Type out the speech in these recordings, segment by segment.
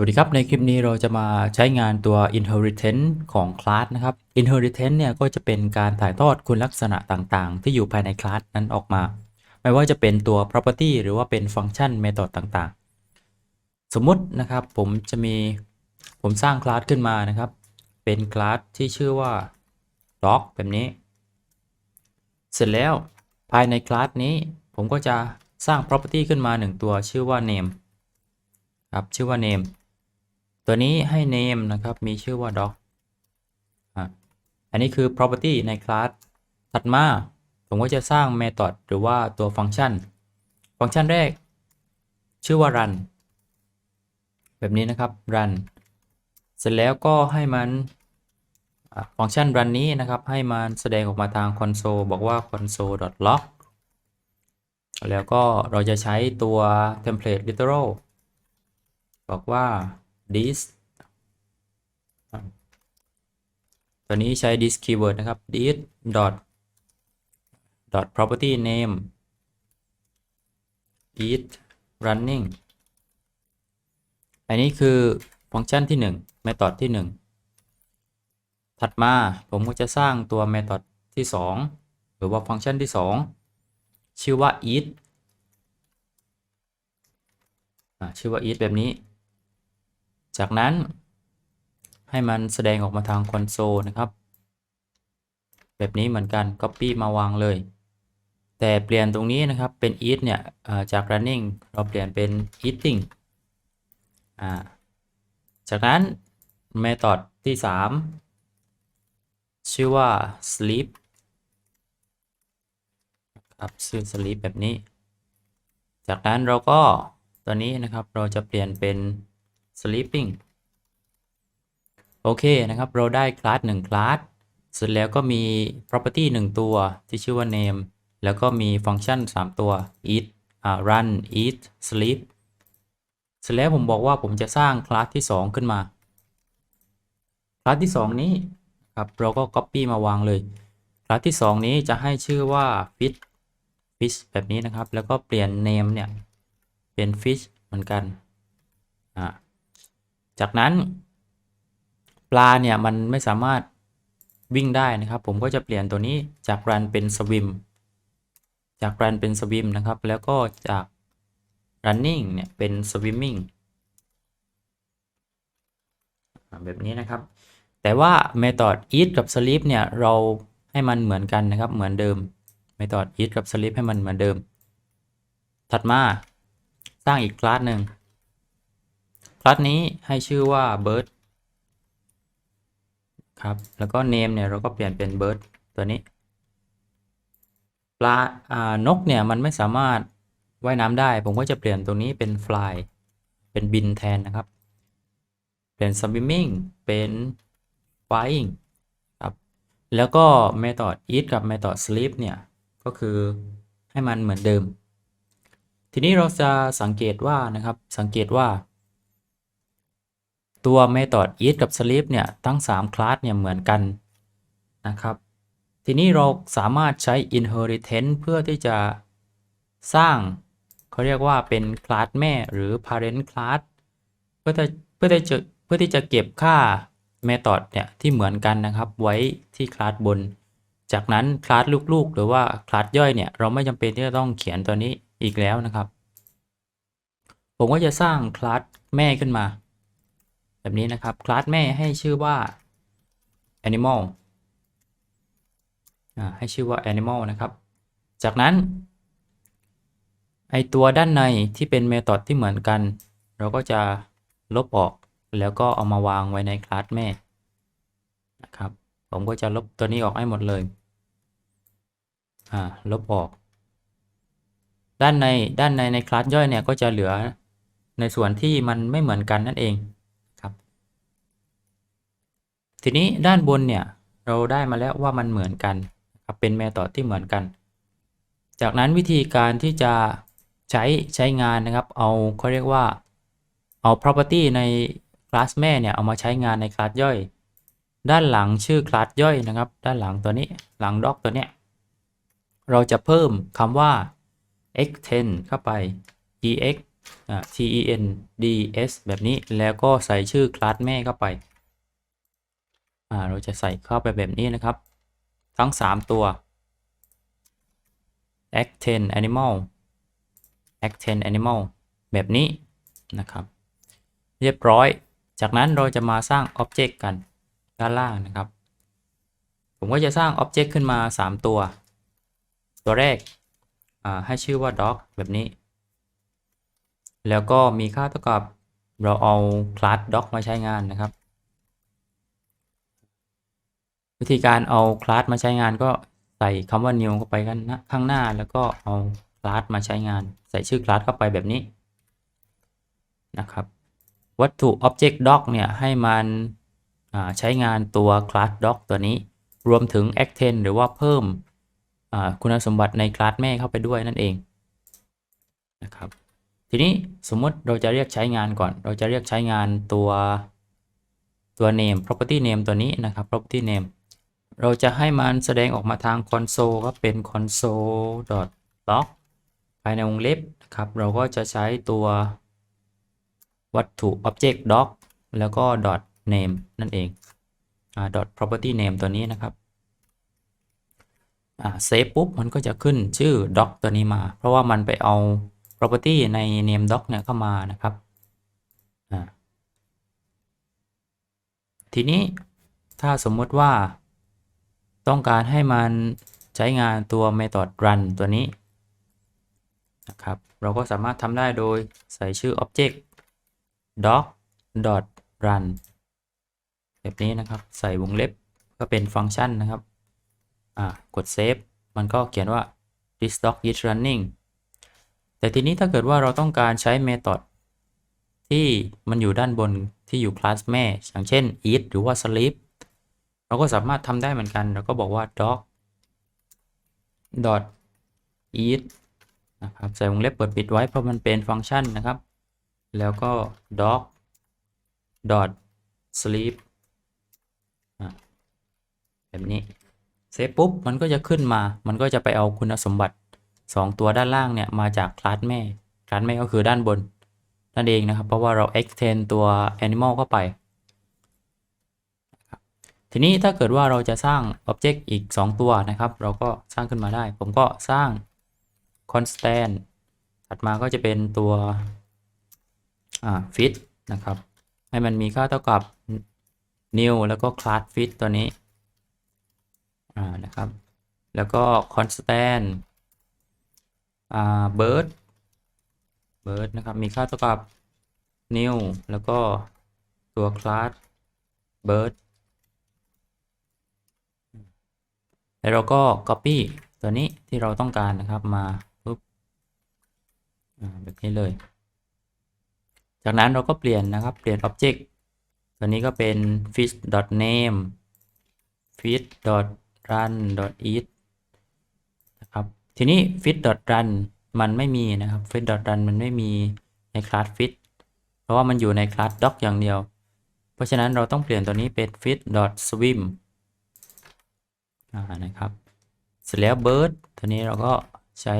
สวัสดีครับ ในคลิปนี้เราจะมาใช้งานตัว inheritance ของ class นะครับ inheritance เนี่ยก็จะเป็นการถ่ายทอดคุณลักษณะต่างๆ ที่อยู่ภายใน class นั้นออกมา ไม่ว่าจะเป็นตัว property หรือว่าเป็นฟังก์ชัน method ต่างๆ สมมุตินะครับผมจะมีผมสร้าง class ขึ้นมานะครับ เป็น class ที่ชื่อว่า dog แบบนี้ เสร็จแล้วภายใน class นี้ผมก็จะสร้าง property ขึ้นมา 1 ตัวชื่อว่า name ครับชื่อว่า name ตัวนี้ให้ name นะครับ มีชื่อว่า dog อันนี้คือ property ในคลาสถัดมา ผมก็จะสร้าง method หรือว่าตัวฟังก์ชัน ฟังก์ชันแรก ชื่อว่า run แบบนี้นะครับ run เสร็จแล้วก็ให้มันฟังก์ชัน run นี้นะครับ ให้มันแสดงออกมาทาง console บอกว่า console.log แล้วก็เราจะใช้ตัว template literal บอกว่า this ตัวนี้ใช้ this keyword นะครับ this dot dot property name is running อันนี้คือฟังก์ชันที่1 method ที่ 1 ถัดมาผมก็จะสร้างตัว method ที่ 2 หรือว่าฟังก์ชันที่ 2 ชื่อว่า is ชื่อว่า is แบบนี้ จากนั้นให้มันแสดงออกมาทางคอนโซลนะครับ แบบนี้เหมือนกัน Copy มาวางเลย แต่เปลี่ยนตรงนี้นะครับเป็น eat เนี่ยจาก running เราเปลี่ยนเป็น eating าจากนั้น method ที่ 3 ชื่อว่า sleep ครับชื่อ sleep แบบนี้ จากนั้นเราก็ตัวนี้นะครับเราจะเปลี่ยนเป็น sleeping โอเคนะครับ เราได้คลาส1คลาสเสร็จแล้วก็มี property 1 ตัวที่ชื่อว่า name แล้วก็มีฟังก์ชัน 3 ตัว eat อ่า run eat sleep เสร็จแล้วผมบอกว่าผมจะสร้างคลาสที่ 2 ขึ้นมา คลาสที่ 2 นี้ครับเราก็ copy มาวางเลย คลาสที่ 2 นี้จะให้ชื่อว่า fish fish แบบนี้นะครับ แล้วก็เปลี่ยน name เนี่ย เป็น fish เหมือนกันอ่า จากนั้น ปลาเนี่ยมันไม่สามารถวิ่งได้นะครับ ผมก็จะเปลี่ยนตัวนี้จาก run เป็น swim จาก run เป็น swim นะครับ แล้วก็จาก running เนี่ยเป็น swimming แบบนี้นะครับ แต่ว่า method eat กับ sleep เนี่ยเราให้มันเหมือนกันนะครับ เหมือนเดิม method eat กับ sleep ให้มันเหมือนเดิม ถัดมาสร้างอีกคลาสหนึ่ง คลาสนี้ให้ชื่อว่า bird ครับ แล้วก็ name เนี่ยเราก็เปลี่ยนเป็น bird ตัวนี้ปลาอ่านกเนี่ยมันไม่สามารถว่ายน้ำได้ ผมก็จะเปลี่ยนตรงนี้เป็น fly เป็นบินแทนนะครับ เปลี่ยน swimming เป็น flying ครับ แล้วก็ method eat กับ method sleep เนี่ย ก็คือให้มันเหมือนเดิม ทีนี้เราจะสังเกตว่านะครับ สังเกตว่า ตัว method eat กับ sleep เนี่ยทั้ง 3 คลาสเนี่ยเหมือนกันนะครับ ทีนี้เราสามารถใช้ inheritance เพื่อที่จะสร้างเขาเรียกว่าเป็นคลาสแม่หรือ parent class เพื่อจะเพื่อที่จะเพื่อที่จะเก็บค่า method เนี่ยที่เหมือนกันนะครับไว้ที่คลาสบน จากนั้นคลาสลูกๆ หรือว่าคลาสย่อยเนี่ยเราไม่จำเป็นที่จะต้องเขียนตัวนี้อีกแล้วนะครับ ผมก็จะสร้างคลาสแม่ขึ้นมา แบบนี้นะครับ คลาสแม่ให้ชื่อว่า animal ให้ชื่อว่า animal นะครับ จากนั้น ไอตัวด้านในที่เป็นเมธอดที่เหมือนกัน เราก็จะลบออกแล้วก็เอามาวางไว้ในคลาสแม่นะครับ ผมก็จะลบตัวนี้ออกให้หมดเลยอ่าลบออก ด้านในด้านในในคลาสย่อยเนี่ยก็จะเหลือในส่วนที่มันไม่เหมือนกันนั่นเอง ทีนี้ด้านบนเนี่ยเราได้มาแล้วว่ามันเหมือนกันครับเป็นเมธอดที่เหมือนกัน จากนั้นวิธีการที่จะใช้ใช้งานนะครับ เอาเขาเรียกว่าเอา property ในคลาสแม่เนี่ยเอามาใช้งานในคลาสย่อย ด้านหลังชื่อคลาสย่อยนะครับ ด้านหลังตัวนี้หลังด็อกตัวเนี้ยเราจะเพิ่มคำว่า extend เข้าไป ex ten ds แบบนี้แล้วก็ใส่ชื่อคลาสแม่เข้าไป เราจะใส่เข้าไปแบบนี้นะครับ ทั้ง 3 ตัว act10 animal act10 animal แบบนี้นะครับ เรียบร้อย จากนั้นเราจะมาสร้าง Object กันด้านล่างนะครับ ผมก็จะสร้าง Object ขึ้นมา 3 ตัว ตัวแรกให้ชื่อว่า dog แบบนี้ แล้วก็มีค่าเท่ากับเราเอา class dog มาใช้งานนะครับ วิธีการเอา class มาใช้งานก็ใส่คำว่า new เข้าไปกันนะข้างหน้าแล้วก็เอา class มาใช้งาน ใส่ชื่อ class เข้าไปแบบนี้นะครับ วัตถุ object doc เนี่ยให้มันใช้งานตัว class doc ตัวนี้ รวมถึง act10 หรือว่าเพิ่มคุณสมบัติใน class แม่เข้าไปด้วยนั่นเองนะครับทีนี้สมมติเราจะเรียกใช้งานก่อน เราจะเรียกใช้งานตัวตัว name property name ตัวนี้นะครับ property name เราจะให้มันแสดงออกมาทาง console ครับเป็น console log ภายในวงเล็บนะครับ เราก็จะใช้ตัววัตถุ object doc แล้วก็ name นั่นเองอ property name ตัวนี้นะครับอ่า save ปุ๊บมันก็จะขึ้นชื่อ doc ตัวนี้มา เพราะว่ามันไปเอา property ใน name doc เนี่ยเข้ามานะครับ ทีนี้ถ้าสมมติว่า ต้องการให้มันใช้งานตัว method run ตัวนี้นะครับเราก็สามารถทำได้โดยใส่ชื่อ object doc dot run แบบนี้นะครับใส่วงเล็บก็เป็นฟังก์ชันนะครับอ่ากด save มันก็เขียนว่า this doc is running แต่ทีนี้ถ้าเกิดว่าเราต้องการใช้ method ที่มันอยู่ด้านบนที่อยู่คลาสแม่ อย่างเช่น eat หรือว่า sleep เราก็สามารถทำได้เหมือนกัน เราก็บอกว่า doc dot eat นะครับใส่วงเล็บเปิดปิดไว้เพราะมันเป็นฟังก์ชันนะครับ แล้วก็ dog dot sleep แบบนี้เซฟปุ๊บมันก็จะขึ้นมา มันก็จะไปเอาคุณสมบัติ 2 ตัวด้านล่างเนี่ยมาจากคลาสแม่คลาสแม่ก็คือด้านบนนั่นเองนะครับ เพราะว่าเรา extend ตัว animal เข้าไป ทีนี้ถ้าเกิดว่าเราจะสร้าง object อีก 2 ตัวนะครับ เราก็สร้างขึ้นมาได้ ผมก็สร้าง constant ถัดมาก็จะเป็นตัวอ่า fit นะครับ ให้มันมีค่าเท่ากับ new แล้วก็ class fit ตัวนี้นะครับ แล้วก็ constant อ่า bird bird นะครับ มีค่าเท่ากับ new แล้วก็ตัว class bird แล้วเราก็ copy ตัวนี้ที่เราต้องการนะครับมาปุ๊บแบบนี้เลย จากนั้นเราก็เปลี่ยนนะครับ เปลี่ยน object ตัวนี้ก็เป็น fish name fish run eat นะครับ ทีนี้ fish run มันไม่มีนะครับ fish run มันไม่มีในคลาส fish เพราะว่ามันอยู่ในคลาส doc อย่างเดียว เพราะฉะนั้นเราต้องเปลี่ยนตัวนี้เป็น fish swim นะครับ เสร็จแล้ว bird ตัวนี้เราก็ใช้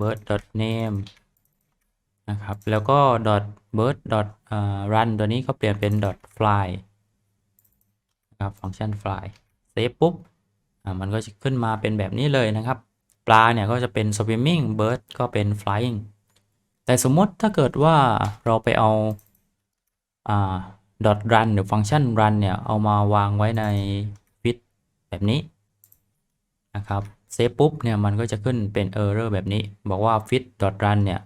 bird name นะครับ แล้วก็ dot bird dot run ตัวนี้ก็เปลี่ยนเป็น dot fly นะครับฟังก์ชัน fly เซฟปุ๊บมันก็จะขึ้นมาเป็นแบบนี้เลยนะครับ ปลาเนี่ยก็จะเป็น swimming bird ก็เป็น flying แต่สมมติถ้าเกิดว่าเราไปเอาอา dot run หรือฟังก์ชัน run เนี่ย เอามาวางไว้ใน fit แบบนี้ นะครับเซฟปุ๊บเนี่ยมันก็จะขึ้นเป็น error แบบนี้ บอกว่า fit run เนี่ย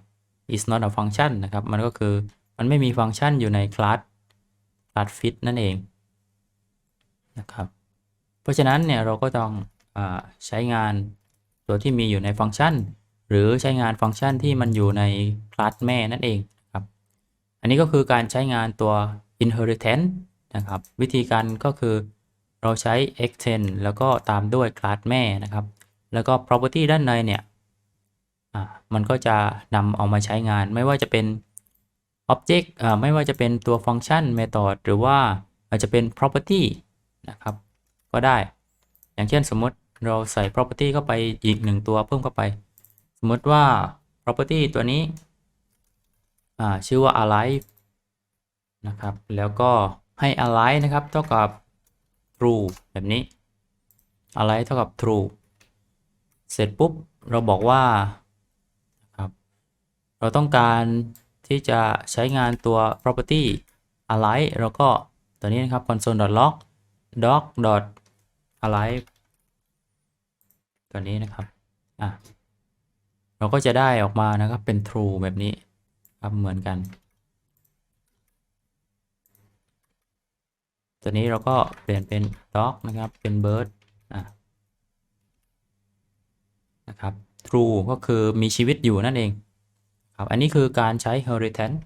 is not a function นะครับ มันก็คือมันไม่มีฟังก์ชันอยู่ในคลาสคลาส fit นั่นเองนะครับ เพราะฉะนั้นเนี่ยเราก็ต้องอใช้งานตัวที่มีอยู่ในฟังก์ชัน หรือใช้งานฟังก์ชันที่มันอยู่ในคลาสแม่นั่นเองครับ อันนี้ก็คือการใช้งานตัว inheritance นะครับ วิธีการก็คือ เราใช้ extend แล้วก็ตามด้วยคลาสแม่นะครับ แล้วก็ property ด้านในเนี่ยมันก็จะนำเอามาใช้งานไม่ว่าจะเป็น object ไม่ว่าจะเป็นตัวฟังก์ชัน method หรือว่าอาจจะเป็น property นะครับ ก็ได้ อย่างเช่นสมมติเราใส่ property เข้าไปอีกหนึ่งตัวเพิ่มเข้าไป สมมติว่า property ตัวนี้ชื่อว่า alive นะครับ แล้วก็ให้ alive นะครับเท่ากับ true แบบนี้ alive เท่ากับ true เสร็จปุ๊บเราบอกว่าครับเราต้องการที่จะใช้งานตัว property alive แล้วก็ตัวนี้นะครับ console.log doc alive ตัวนี้นะครับอะเราก็จะได้ออกมานะครับเป็น true แบบนี้ครับเหมือนกัน ตัวนี้เราก็เปลี่ยนเป็น dog นะครับ เป็น bird นะครับ true ก็คือมีชีวิตอยู่นั่นเองครับ อันนี้คือการใช้ heritage